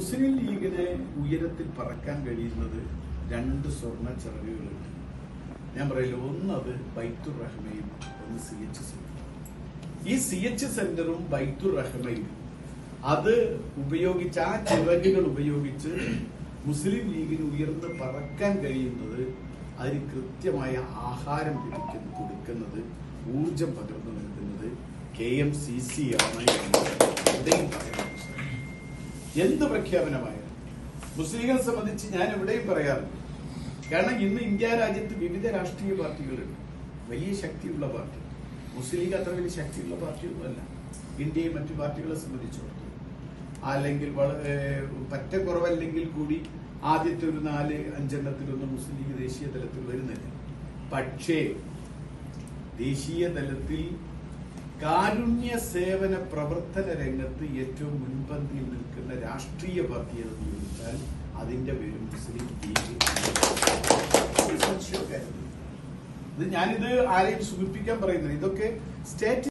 മുസ്ലിം ലീഗിനെ ഉയരത്തിൽ പറക്കാൻ കഴിയുന്നത് രണ്ട് സ്വർണ ചിറകുകളുണ്ട് ഞാൻ പറയില്ല അത് ബൈത്തുർ റഹ്മയും ഒന്ന് സി എച്ച് സെന്ററും. ഈ സി എച്ച് സെന്ററും ബൈത്തുർ റഹ്മയും അത് ഉപയോഗിച്ച് ആ ചിറകുകൾ ഉപയോഗിച്ച് മുസ്ലിം ലീഗിന് ഉയർന്ന് പറക്കാൻ കഴിയുന്നത് അതിന് കൃത്യമായ ആഹാരം ലഭിക്കുന്നു കൊടുക്കുന്നത് ഊർജം പകർന്നു നൽകുന്നത് കെ എം സി സി ആണ് എന്ന് പറയുന്നത് എന്ത് പ്രഖ്യാപനമായാലും. മുസ്ലിങ്ങളെ സംബന്ധിച്ച് ഞാൻ എവിടെയും പറയാറുണ്ട് കാരണം ഇന്ന് ഇന്ത്യ രാജ്യത്ത് വിവിധ രാഷ്ട്രീയ പാർട്ടികളുണ്ട്. വലിയ ശക്തിയുള്ള പാർട്ടി. മുസ്ലിം ലീഗ് അത്ര വലിയ ശക്തിയുള്ള പാർട്ടിയൊന്നുമല്ല. ഇന്ത്യയെ മറ്റു പാർട്ടികളെ സംബന്ധിച്ചിടത്തോളം. അല്ലെങ്കിൽ വളരെ പറ്റ കുറവല്ലെങ്കിൽ കൂടി ആദ്യത്തെ ഒരു നാല് അഞ്ചെണ്ണത്തിലൊന്നും മുസ്ലിം ലീഗ് ദേശീയ തലത്തിൽ വരുന്നില്ല. പക്ഷേ ദേശീയ തലത്തിൽ കാരുണ്യ സേവന പ്രവർത്തന രംഗത്ത് ഏറ്റവും മുൻപന്തിയിൽ നിൽക്കുന്ന രാഷ്ട്രീയ പാർട്ടി എന്ന് ചോദിച്ചാൽ അതിന്റെ പേര് മുസ്ലിം ലീഗ്. ഇത് ഞാനിത് ആരെയും സൂചിപ്പിക്കാൻ പറയുന്നത് ഇതൊക്കെ സ്റ്റേറ്റ്